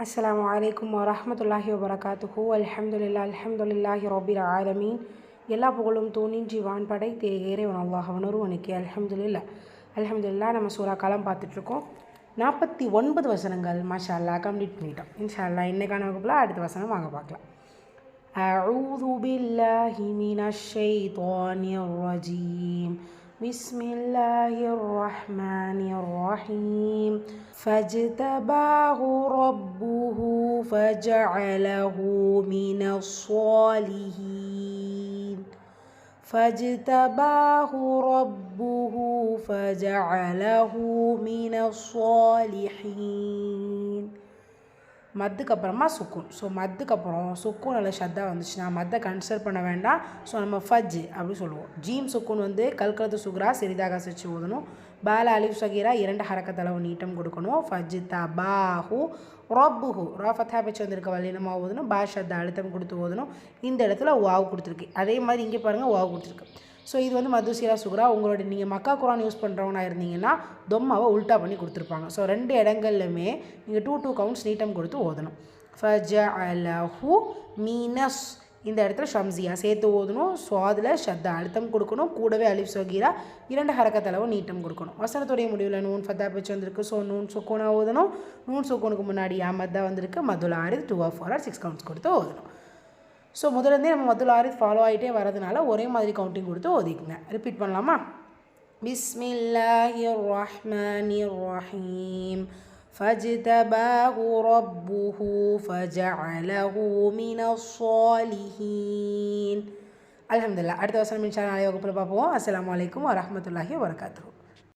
அஸ்ஸலாமு அலைக்கும் வரஹ்மத்துல்லாஹி வபரகாத்துஹு அல்ஹம்துலில்லா அல்ஹம்துலில்லாஹி ரபில் ஆலமீன் எல்லா புகழும் தூணின்றி வான்படை தேகேரே அல்லாஹ் அவனொருவனுக்கு அல்ஹம்துலில்லா அல்ஹம்துலில்லா நம்ம சூறா காலம் பார்த்துட்ருக்கோம் நாற்பத்தி ஒன்பது வசனங்கள் மாஷா அல்லா கம்ப்ளீட் பண்ணிட்டோம் இன்ஷா அல்லா இன்னைக்கான வகுப்பில் அடுத்த வசனம் வாங்க பார்க்கலாம் أعوذ بالله من الشيطان الرجيم بسم الله الرحمن الرحيم. فاجتباه ربه فجعله من الصالحين. فاجتباه ربه فجعله من الصالحين. மத்துக்கு அப்புறமா சுக்கூன். ஸோ மத்துக்கு அப்புறம் சுக்கூன் அல்ல ஷத்தா வந்துச்சுன்னா மத்தை கன்சிடர் பண்ண வேண்டாம். ஸோ நம்ம ஃபஜ் அப்படின்னு சொல்லுவோம். ஜீம் சுக்கூன் வந்து கல்கலத்து சுக்ரா சிறிதாக சிரிச்சு ஓதணும் பால அலிஃப் சகீரா இரண்டு ஹரக்கத்தளவு நீட்டம் கொடுக்கணும். ஃபஜ் தபாஹு ரொப்புஹு. ரா ஃபத்தா பிச்சு வந்திருக்க வல்லினமாக ஓதணும் பா ஷத்தா அழுத்தம் கொடுத்து ஓதணும் இந்த இடத்துல வாவ் கொடுத்துருக்கு. அதே மாதிரி இங்கே பாருங்கள் வாவ் கொடுத்துருக்கு. ஸோ இது வந்து மதுசீரா சுக்ரா உங்களோட நீங்கள் மக்கா குரான் யூஸ் பண்ணுறவனா இருந்தீங்கன்னா தொம்மாவை உல்ட்டா பண்ணி கொடுத்துருப்பாங்க. ஸோ ரெண்டு இடங்கள்லையுமே நீங்கள் டூ டூ கவுண்ட்ஸ் நீட்டம் கொடுத்து ஓதணும். ஃபஜ அலஹு மீனஸ். இந்த இடத்துல ஷம்சியா சேர்த்து ஓதணும். ஸோ அதில் ஷத்தா அழுத்தம் கொடுக்கணும். கூடவே அலிப் சகீரா இரண்டு ஹரக்கத்தளவு நீட்டம் கொடுக்கணும். வசனத்துடைய முடிவில் நூன் ஃபத்தா பிச்சு வந்திருக்கு. ஸோ நூன் சுக்கோனா ஓதணும். நூன் சுக்கோனுக்கு முன்னாடி அமத்தா வந்திருக்கு. மதுல ஆறு two of four or six counts கொடுத்து ஓதணும். ஸோ முதலேருந்தே நம்ம மதுல் ஆரித் ஃபாலோ ஆகிட்டே வரதுனால ஒரே மாதிரி கவுண்டிங் கொடுத்து ஓதிக்குங்க ரிப்பீட் பண்ணலாமா பிஸ்மில்லாஹி ரஹ்மானி ரஹீம் فاجتباه ربه فجعله من الصالحين அலமதுல்லா அடுத்த வசனம் இன்ஷா நாளை வகுப்பில் பார்ப்போம் அஸ்லாம் வலைக்கம் வரமத்துல்லாஹி வரகாத்து